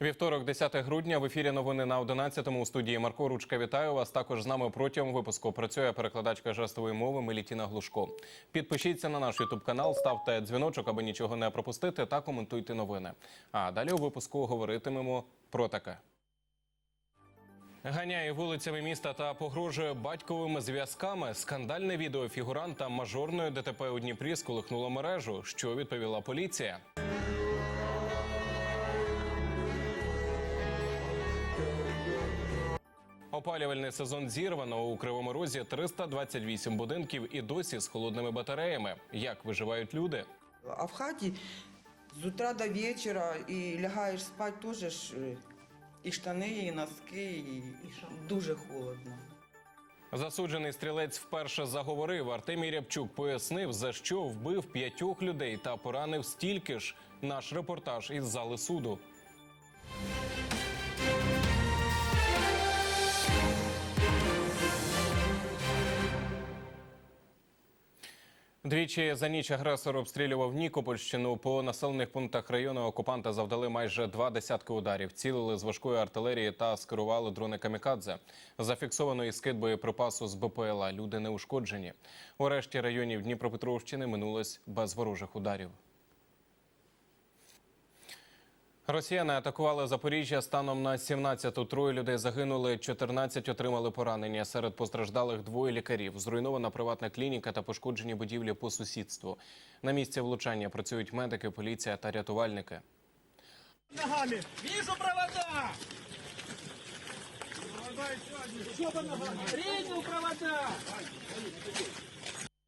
Вівторок, 10 грудня, в ефірі новини на 11-му у студії Марко Ручка. Вітаю вас. Також з нами протягом випуску працює перекладачка жестової мови Мелітіна Глушко. Підпишіться на наш ютуб канал, ставте дзвіночок, аби нічого не пропустити, та коментуйте новини. А далі у випуску говоритимемо про таке. Ганяє вулицями міста та погрожує батьковими зв'язками. Скандальне відео фігуранта мажорної ДТП у Дніпрі сколихнуло мережу. Що відповіла поліція? Опалювальний сезон зірвано у Кривому Розі 328 будинків і досі з холодними батареями. Як виживають люди? А в хаті з утра до вечора і лягаєш спати теж е, і штани, і носки, і, дуже холодно. Засуджений стрілець вперше заговорив. Артемій Рябчук пояснив, за що вбив п'ятьох людей та поранив стільки ж. Наш репортаж із зали суду. Двічі за ніч агресор обстрілював Нікопольщину. По населених пунктах району окупанти завдали майже два десятки ударів. Цілили з важкої артилерії та скерували дрони камікадзе. Зафіксовано і скид боєприпасу з БПЛА. Люди не ушкоджені. У решті районів Дніпропетровщини минулось без ворожих ударів. Росіяни атакували Запоріжжя станом на 17-ту. Троє людей загинули, 14 отримали поранення. Серед постраждалих двоє лікарів. Зруйнована приватна клініка та пошкоджені будівлі по сусідству. На місці влучання працюють медики, поліція та рятувальники. ногами. Вижу провода. Принял провода.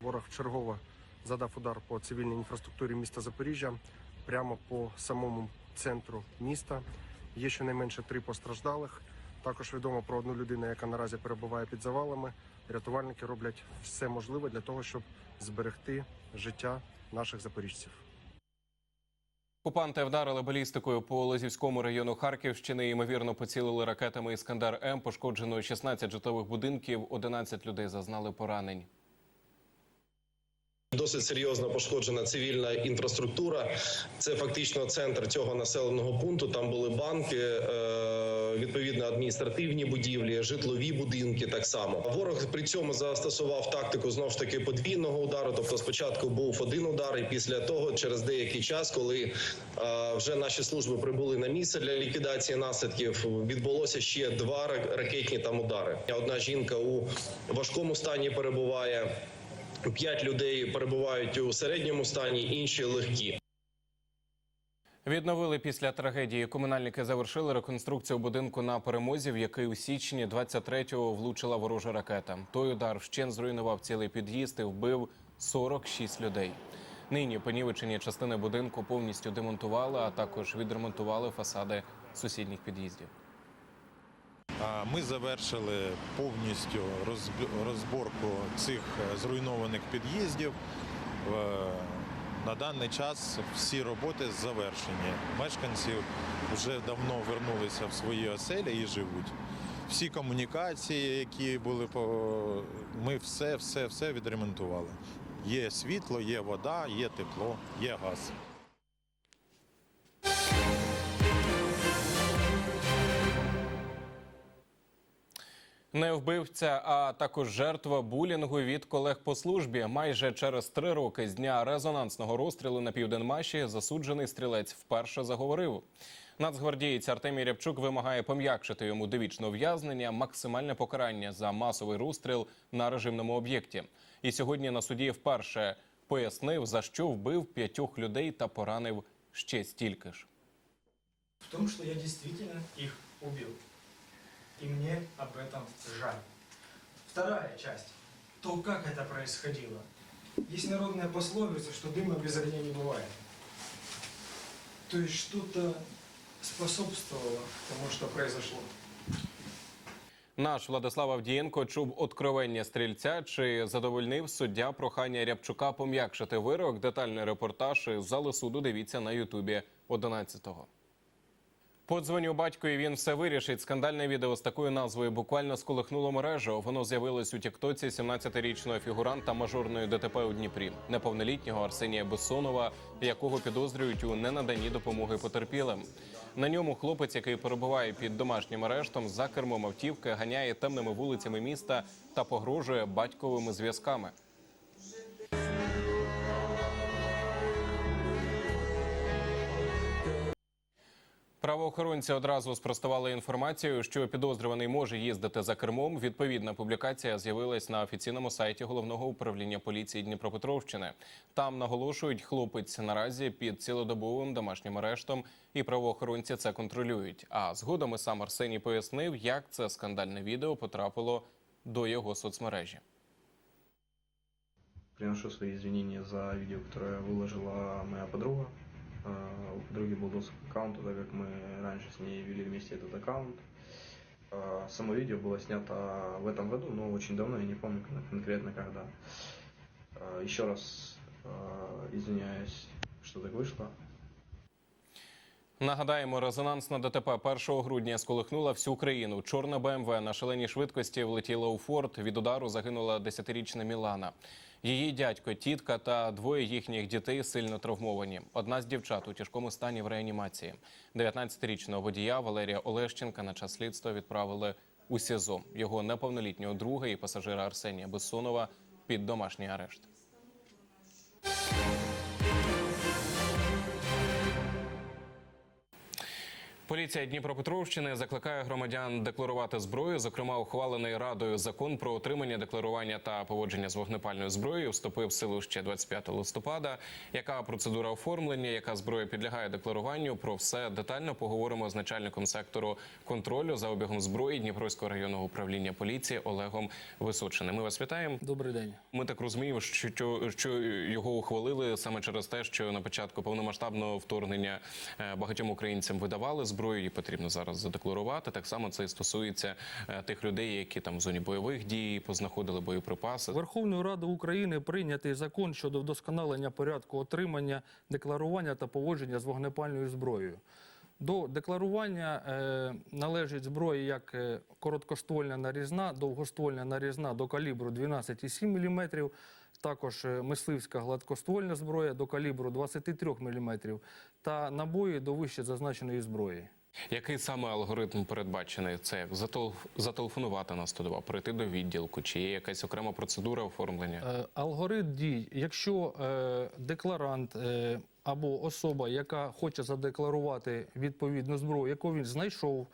Ворог чергово задав удар по цивільній інфраструктурі міста Запоріжжя прямо по самому центру міста. Є щонайменше три постраждалих. Також відомо про одну людину, яка наразі перебуває під завалами. Рятувальники роблять все можливе для того, щоб зберегти життя наших запоріжців. Окупанти вдарили балістикою по Лозівському району Харківщини. Ймовірно, поцілили ракетами Іскандер М. Пошкоджено 16 житлових будинків. 11 людей зазнали поранень. Досить серйозно пошкоджена цивільна інфраструктура. Це фактично центр цього населеного пункту. Там були банки, е, відповідно адміністративні будівлі, житлові будинки. Так само ворог при цьому застосував тактику знов ж таки подвійного удару. Тобто, спочатку був один удар, і після того, через деякий час, коли е, вже наші служби прибули на місце для ліквідації наслідків, відбулося ще два ра- ракетні там удари. Одна жінка у важкому стані перебуває. П'ять людей перебувають у середньому стані, інші легкі. Відновили після трагедії. Комунальники завершили реконструкцію будинку на перемозі, в який у січні 23-го влучила ворожа ракета. Той удар вщен зруйнував цілий під'їзд і вбив 46 людей. Нині понівечені частини будинку повністю демонтували, а також відремонтували фасади сусідніх під'їздів. Ми завершили повністю розборку цих е, зруйнованих під'їздів. На даний час всі роботи завершені. Мешканці вже давно вернулися в свої оселі і живуть. Всі комунікації, які були ми все, все, все відремонтували. Є світло, є вода, є тепло, є газ. Не вбивця, а також жертва булінгу від колег по службі. Майже через три роки з дня резонансного розстрілу на південмаші засуджений стрілець вперше заговорив. Нацгвардієць Артемій Рябчук вимагає пом'якшити йому довічне ув'язнення, максимальне покарання за масовий розстріл на режимному об'єкті. І сьогодні на суді вперше пояснив, за що вбив п'ятьох людей та поранив ще стільки ж. в том, что я действительно их убил И мне об этом жаль. Вторая часть. То, как это происходило. Есть народная пословица, что дыма без огня не бывает. То есть что-то способствовало тому, что произошло. Наш Владислав Авдієнко чув откровення стрільця. Чи задовольнив суддя прохання Рябчука пом'якшити вирок? Детальний репортаж із зали суду дивіться на Ютубі 11-го. Подзвоню батькові, він все вирішить. Скандальне відео з такою назвою буквально сколихнуло мережу. Воно з'явилось у Тіктоці 17-річного фігуранта мажорної ДТП у Дніпрі, неповнолітнього Арсенія Бессонова, якого підозрюють у ненаданні допомоги потерпілим. На ньому хлопець, який перебуває під домашнім арештом, за кермом автівки ганяє темними вулицями міста та погрожує батьковими зв'язками. Правоохоронці одразу спростували інформацію, що підозрюваний може їздити за кермом. Відповідна публікація з'явилась на офіційному сайті головного управління поліції Дніпропетровщини. Там наголошують, хлопець наразі під цілодобовим домашнім арештом, і правоохоронці це контролюють. А згодом і сам Арсеній пояснив, як це скандальне відео потрапило до його соцмережі. Приношу свои извинения за видео, которое выложила моя подруга. А, У подруги был доступ к аккаунту, так как мы раньше с ней вели вместе этот аккаунт. А, Само видео было снято в этом году, но очень давно, я не помню кон- конкретно когда. А, Еще раз извиняюсь, что так вышло. Нагадаємо, резонансна ДТП 1 грудня сколихнула всю країну. Чорна БМВ на шаленій швидкості влетіла у форт. Від удару загинула 10-річна Мілана. Її дядько, тітка та двоє їхніх дітей сильно травмовані. Одна з дівчат у тяжкому стані в реанімації. 19-річного водія Валерія Олещенка на час слідства відправили у СІЗО. Його неповнолітнього друга і пасажира Арсенія Бессонова під домашній арешт. Поліція Дніпропетровщини закликає громадян декларувати зброю. Зокрема, ухвалений радою закон про отримання, декларування та поводження з вогнепальною зброєю вступив в силу ще 25 листопада. Яка процедура оформлення, яка зброя підлягає декларуванню? Про все детально поговоримо з начальником сектору контролю за обігом зброї Дніпровського районного управління поліції Олегом Височиним. Ми вас вітаємо. Добрий день. Ми так розуміємо, що, що, його ухвалили саме через те, що на початку повномасштабного вторгнення е, багатьом українцям видавали зброю, її потрібно зараз задекларувати. Так само це і стосується е, тих людей, які там в зоні бойових дій познаходили боєприпаси. Верховною Радою України прийнятий закон щодо вдосконалення порядку отримання, декларування та поводження з вогнепальною зброєю. До декларування е, належить зброя як е, короткоствольна нарізна, довгоствольна нарізна до калібру 12,7 мм, також е, мисливська гладкоствольна зброя до калібру 23 мм та набої до вище зазначеної зброї. Який саме алгоритм передбачений? Це як зателефонувати на 102, прийти до відділку, чи є якась окрема процедура оформлення? Е, Алгоритм дій. Якщо е, декларант або особа, яка хоче задекларувати відповідну зброю, яку він знайшов,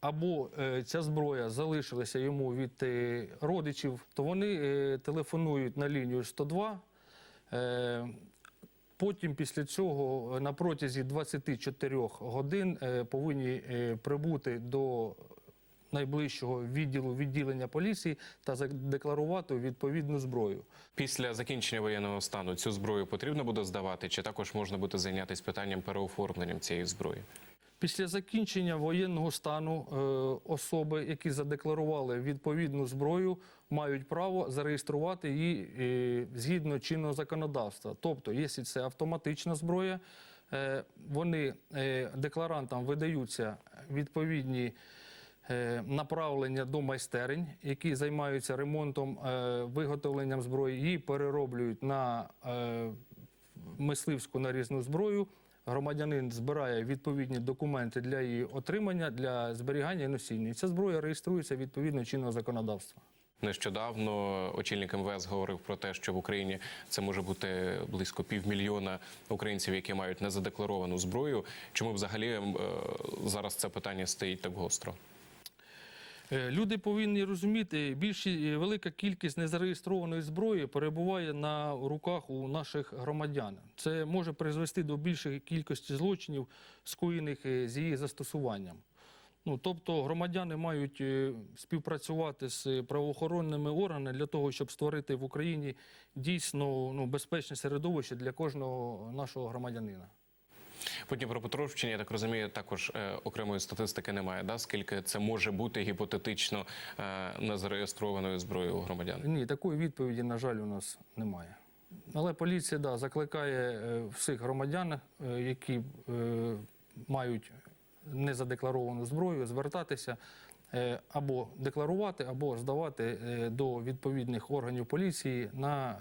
або е, ця зброя залишилася йому від е, родичів, то вони е, телефонують на лінію 102. Е, Потім після цього е, на протязі 24 годин е, повинні е, прибути до найближчого відділу відділення поліції та задекларувати відповідну зброю. Після закінчення воєнного стану цю зброю потрібно буде здавати, чи також можна буде зайнятися питанням переоформленням цієї зброї? Після закінчення воєнного стану е, особи, які задекларували відповідну зброю, мають право зареєструвати її е, згідно чинного законодавства. Тобто, якщо це автоматична зброя, е, вони декларантам видаються відповідні направлення до майстерень, які займаються ремонтом, виготовленням зброї, її перероблюють на мисливську нарізну зброю. Громадянин збирає відповідні документи для її отримання, для зберігання і носіння. Ця зброя реєструється відповідно чинного законодавства. Нещодавно очільник МВС говорив про те, що в Україні це може бути близько півмільйона українців, які мають незадекларовану зброю. Чому взагалі е, зараз це питання стоїть так гостро? Е, Люди повинні розуміти, більші велика кількість незареєстрованої зброї перебуває на руках у наших громадян. Це може призвести до більшої кількості злочинів, скоєних е, з її застосуванням. Ну, тобто громадяни мають е, співпрацювати з правоохоронними органами для того, щоб створити в Україні дійсно ну, безпечне середовище для кожного нашого громадянина. По Дніпропетровщині, я так розумію, також е, окремої статистики немає, да? скільки це може бути гіпотетично е, незареєстрованою зброєю у громадян? Ні, такої відповіді, на жаль, у нас немає. Але поліція да, закликає е, всіх громадян, які е, мають незадекларовану зброю, звертатися або декларувати, або здавати до відповідних органів поліції на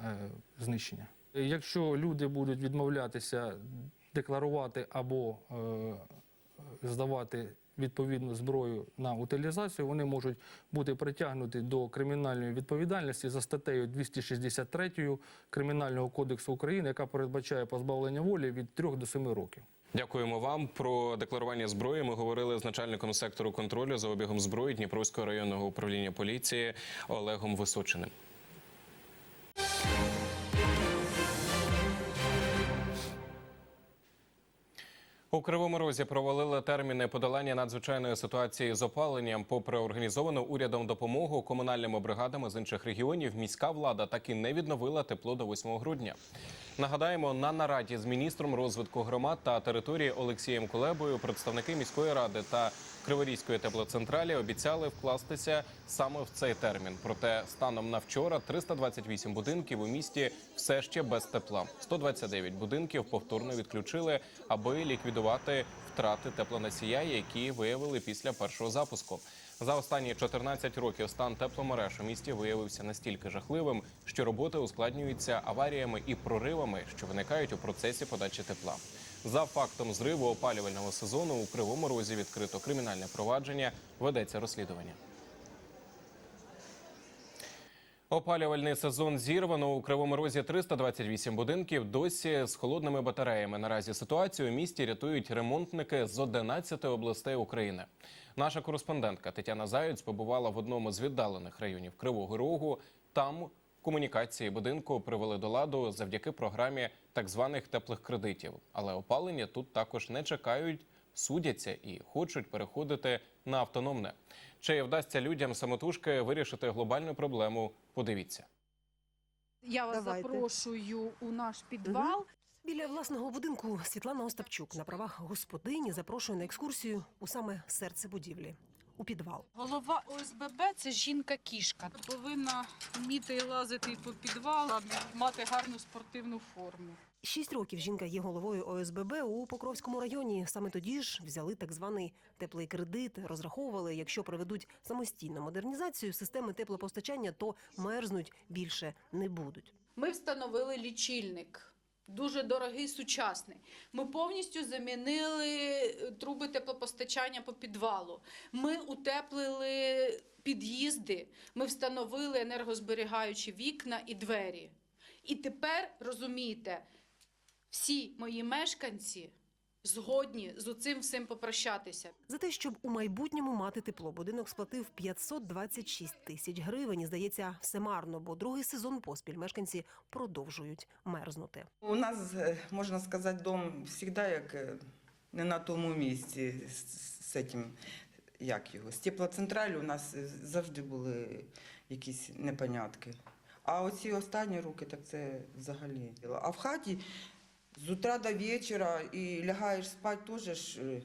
знищення. Якщо люди будуть відмовлятися декларувати або е, здавати відповідну зброю на утилізацію, вони можуть бути притягнуті до кримінальної відповідальності за статтею 263 Кримінального кодексу України, яка передбачає позбавлення волі від 3 до 7 років. Дякуємо вам про декларування зброї. Ми говорили з начальником сектору контролю за обігом зброї Дніпровського районного управління поліції Олегом Височиним. У Кривому Розі провалили терміни подолання надзвичайної ситуації з опаленням. Попри організовану урядом допомогу комунальними бригадами з інших регіонів, міська влада так і не відновила тепло до 8 грудня. Нагадаємо, на нараді з міністром розвитку громад та території Олексієм Кулебою представники міської ради та Криворізької теплоцентралі обіцяли вкластися саме в цей термін. Проте станом на вчора 328 будинків у місті все ще без тепла. 129 будинків повторно відключили, аби ліквідувати втрати теплоносія, які виявили після першого запуску. За останні 14 років стан тепломереж у місті виявився настільки жахливим, що роботи ускладнюються аваріями і проривами, що виникають у процесі подачі тепла. За фактом зриву опалювального сезону у Кривому Розі відкрито кримінальне провадження, ведеться розслідування. Опалювальний сезон зірвано у Кривому Розі 328 будинків досі з холодними батареями. Наразі ситуацію у місті рятують ремонтники з 11 областей України. Наша кореспондентка Тетяна Заюць побувала в одному з віддалених районів Кривого Рогу. Там комунікації будинку привели до ладу завдяки програмі так званих теплих кредитів. Але опалення тут також не чекають, судяться і хочуть переходити на автономне. Чи вдасться людям самотужки вирішити глобальну проблему? Подивіться. Я вас Давайте. запрошую у наш підвал. Біля власного будинку Світлана Остапчук на правах господині запрошує на екскурсію у саме серце будівлі у підвал. Голова ОСББ це жінка-кішка. Повинна вміти лазити по підвалам, мати гарну спортивну форму. Шість років жінка є головою ОСББ у Покровському районі. Саме тоді ж взяли так званий теплий кредит. Розраховували, якщо проведуть самостійну модернізацію системи теплопостачання, то мерзнуть більше не будуть. Ми встановили лічильник. Дуже дорогий, сучасний. Ми повністю замінили е, труби теплопостачання по підвалу. Ми утеплили під'їзди, ми встановили енергозберігаючі вікна і двері. І тепер розумієте, всі мої мешканці згодні з цим всім попрощатися. За те, щоб у майбутньому мати тепло, будинок сплатив 526 тисяч гривень. І здається, все марно, бо другий сезон поспіль мешканці продовжують мерзнути. У нас, е, можна сказати, дом завжди як е, не на тому місці з, з цим, як його. З теплоцентралю у нас е, завжди були якісь непонятки. А оці останні роки, так це взагалі. А в хаті з утра до вечора і лягаєш спати теж ж, е,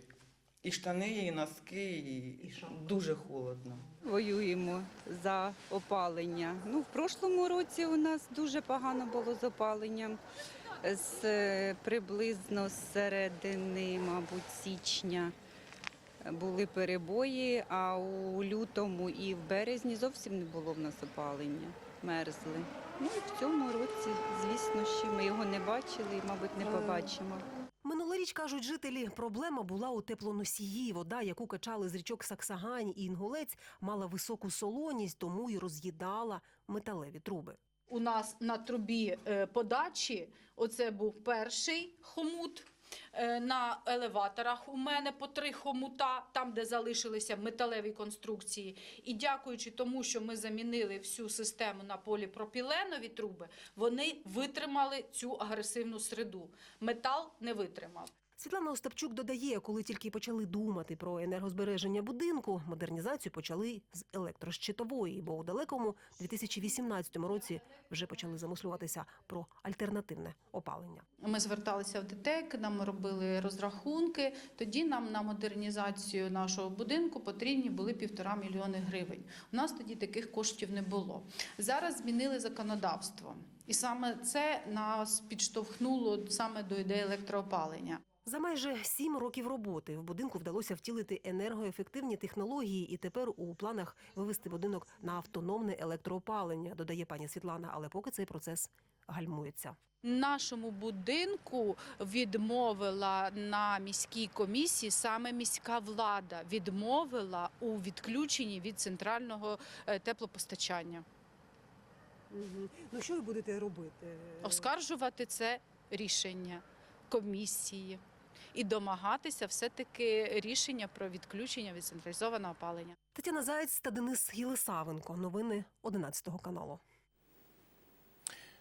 і штани, і носки, і, дуже холодно. воюємо за опалення. Ну, в прошлому році у нас дуже погано було з опаленням. З е, приблизно з середини, мабуть, січня були перебої, а у лютому і в березні зовсім не було в нас опалення. Мерзли. Ну і в цьому році, звісно, ще ми його не бачили і, мабуть, не побачимо. Минулоріч, кажуть жителі, проблема була у теплоносії. Вода, яку качали з річок Саксагань і Інгулець, мала високу солоність, тому й роз'їдала металеві труби. У нас на трубі е, подачі оце був перший хомут. Е, На елеваторах у мене по три хомута, там, де залишилися металеві конструкції. І дякуючи тому, що ми замінили всю систему на поліпропіленові труби, вони витримали цю агресивну среду. Метал не витримав. Світлана Остапчук додає, коли тільки почали думати про енергозбереження будинку, модернізацію почали з електрощитової, бо у далекому 2018 році вже почали замислюватися про альтернативне опалення. Ми зверталися в ДТЕК, нам робили розрахунки. Тоді нам на модернізацію нашого будинку потрібні були півтора мільйони гривень. У нас тоді таких коштів не було. Зараз змінили законодавство, і саме це нас підштовхнуло саме до ідеї електроопалення. За майже сім років роботи в будинку вдалося втілити енергоефективні технології, і тепер у планах вивести будинок на автономне електроопалення, додає пані Світлана. Але поки цей процес гальмується. Нашому будинку відмовила на міській комісії саме міська влада. Відмовила у відключенні від центрального е, теплопостачання. Ну що ви будете робити? Оскаржувати це рішення комісії і домагатися все-таки рішення про відключення від централізованого опалення. Тетяна Заєць та Денис Єлисавенко. Новини 11 каналу.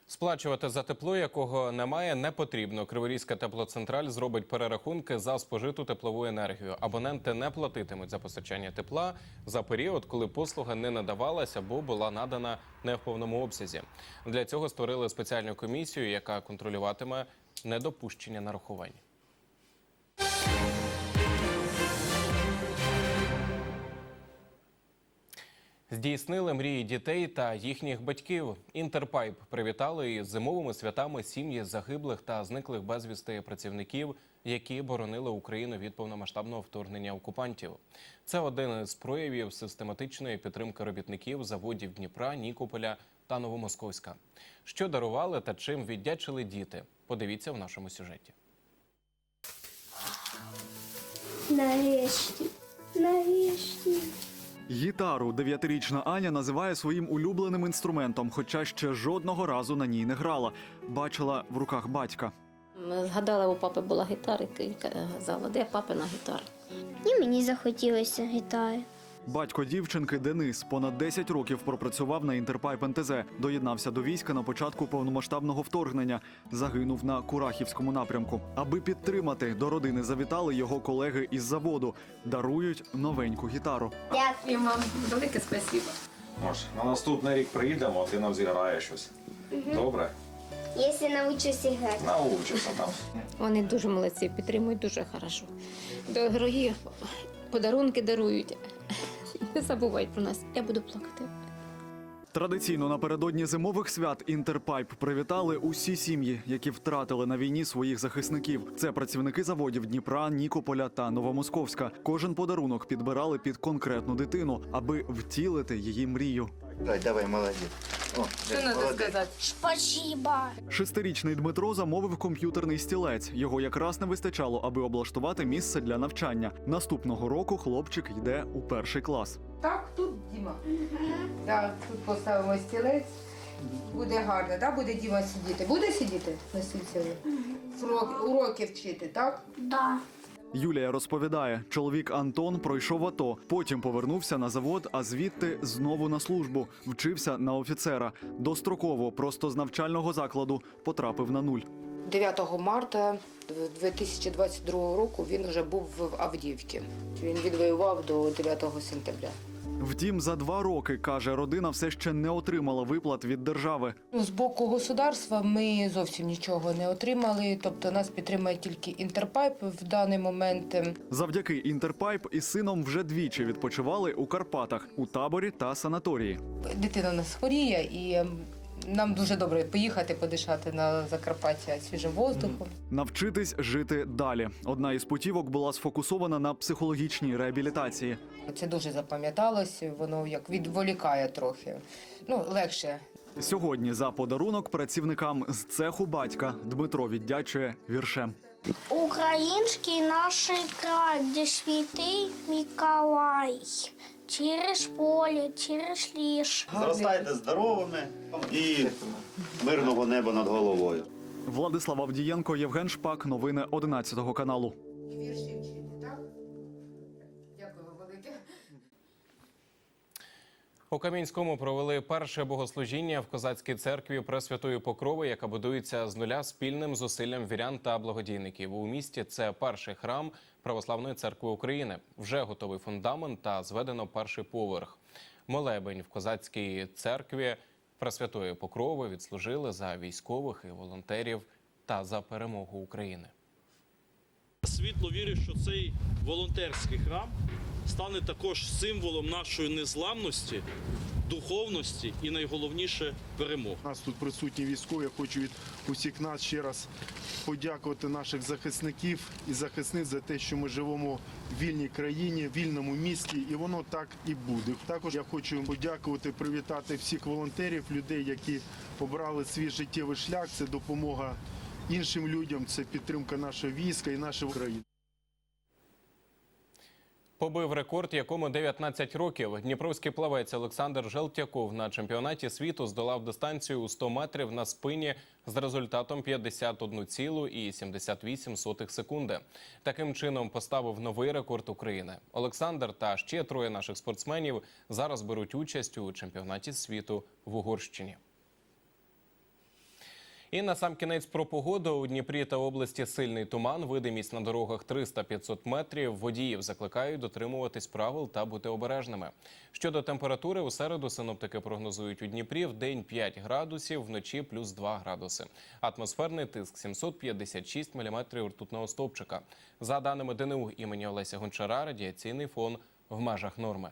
Сплачувати за тепло, якого немає, не потрібно. Криворізька теплоцентраль зробить перерахунки за спожиту теплову енергію. Абоненти не платитимуть за постачання тепла за період, коли послуга не надавалася або була надана не в повному обсязі. Для цього створили спеціальну комісію, яка контролюватиме недопущення нарахувань. Здійснили мрії дітей та їхніх батьків. Інтерпайп привітали із зимовими святами сім'ї загиблих та зниклих безвісти працівників, які боронили Україну від повномасштабного вторгнення окупантів. Це один із проявів систематичної підтримки робітників заводів Дніпра, Нікополя та Новомосковська. Що дарували та чим віддячили діти? Подивіться в нашому сюжеті. Нарешті, нарешті. Гітару дев'ятирічна Аня називає своїм улюбленим інструментом, хоча ще жодного разу на ній не грала. Бачила в руках батька. Згадала, у папи була гітара, і казала, де папина гітара. І мені захотілося гітари. Батько дівчинки Денис понад 10 років пропрацював на Інтерпайп НТЗ. Доєднався до війська на початку повномасштабного вторгнення. Загинув на Курахівському напрямку. Аби підтримати, до родини завітали його колеги із заводу. Дарують новеньку гітару. Дякую вам, велике спасибо. Може, на наступний рік приїдемо, ти нам зіграєш щось. Добре? Якщо навчуся грати. Научишся там. Вони дуже молодці, підтримують дуже хорошо. Дорогі подарунки дарують. Не забувай про нас. Я буду плакати. Традиційно напередодні зимових свят Інтерпайп привітали усі сім'ї, які втратили на війні своїх захисників. Це працівники заводів Дніпра, Нікополя та Новомосковська. Кожен подарунок підбирали під конкретну дитину, аби втілити її мрію. Давай, давай, молодець. О, Що треба сказати? Спасибо. Шестирічний Дмитро замовив комп'ютерний стілець. Його якраз не вистачало, аби облаштувати місце для навчання. Наступного року хлопчик йде у перший клас. Так, тут Діма. Так, тут поставимо стілець. Буде гарно, так? Буде Діма сидіти. Буде сидіти на стільці? Уроки, уроки вчити, так? Да. Юлія розповідає, чоловік Антон пройшов АТО, потім повернувся на завод, а звідти знову на службу. Вчився на офіцера. Достроково, просто з навчального закладу, потрапив на нуль. 9 марта 2022 року він вже був в Авдіївці. Він відвоював до 9 сентября. Втім, за два роки каже, родина все ще не отримала виплат від держави. Ну, з боку государства ми зовсім нічого не отримали. Тобто нас підтримує тільки інтерпайп в даний момент. Завдяки Інтерпайп із сином вже двічі відпочивали у Карпатах у таборі та санаторії. Дитина у нас хворіє і ем, нам дуже добре поїхати подишати на Закарпаття свіжим воздухом. Навчитись жити далі. Одна із путівок була сфокусована на психологічній реабілітації. Це дуже запам'яталось, воно як відволікає трохи. Ну, легше Сьогодні за подарунок працівникам з цеху батька Дмитро віддячує віршем. Український наш край, де святий Миколай. Через поле, через ліс. Зростайте здоровими і мирного неба над головою. Владислав Авдієнко, Євген Шпак. Новини 11 каналу. У Кам'янському провели перше богослужіння в козацькій церкві Пресвятої Покрови, яка будується з нуля спільним зусиллям вірян та благодійників. У місті це перший храм Православної церкви України. Вже готовий фундамент та зведено перший поверх. Молебень в козацькій церкві Пресвятої Покрови відслужили за військових і волонтерів та за перемогу України. Світло вірю, що цей волонтерський храм стане також символом нашої незламності духовності і найголовніше перемог. Нас тут присутні військові. Я хочу від усіх нас ще раз подякувати наших захисників і захисниць за те, що ми живемо в вільній країні, в вільному місті, і воно так і буде. Також я хочу подякувати, привітати всіх волонтерів, людей, які обрали свій життєвий шлях. Це допомога іншим людям, це підтримка нашого війська і нашої країни. Побив рекорд, якому 19 років. Дніпровський плавець Олександр Желтяков на чемпіонаті світу здолав дистанцію у 100 метрів на спині з результатом 51,78 секунди. Таким чином поставив новий рекорд України. Олександр та ще троє наших спортсменів зараз беруть участь у чемпіонаті світу в Угорщині. І на сам кінець про погоду у Дніпрі та області сильний туман. Видимість на дорогах 300-500 метрів. Водіїв закликають дотримуватись правил та бути обережними. Щодо температури, у середу синоптики прогнозують у Дніпрі в день 5 градусів, вночі плюс 2 градуси. Атмосферний тиск 756 міліметрів ртутного стовпчика. За даними ДНУ імені Олеся Гончара, радіаційний фон в межах норми.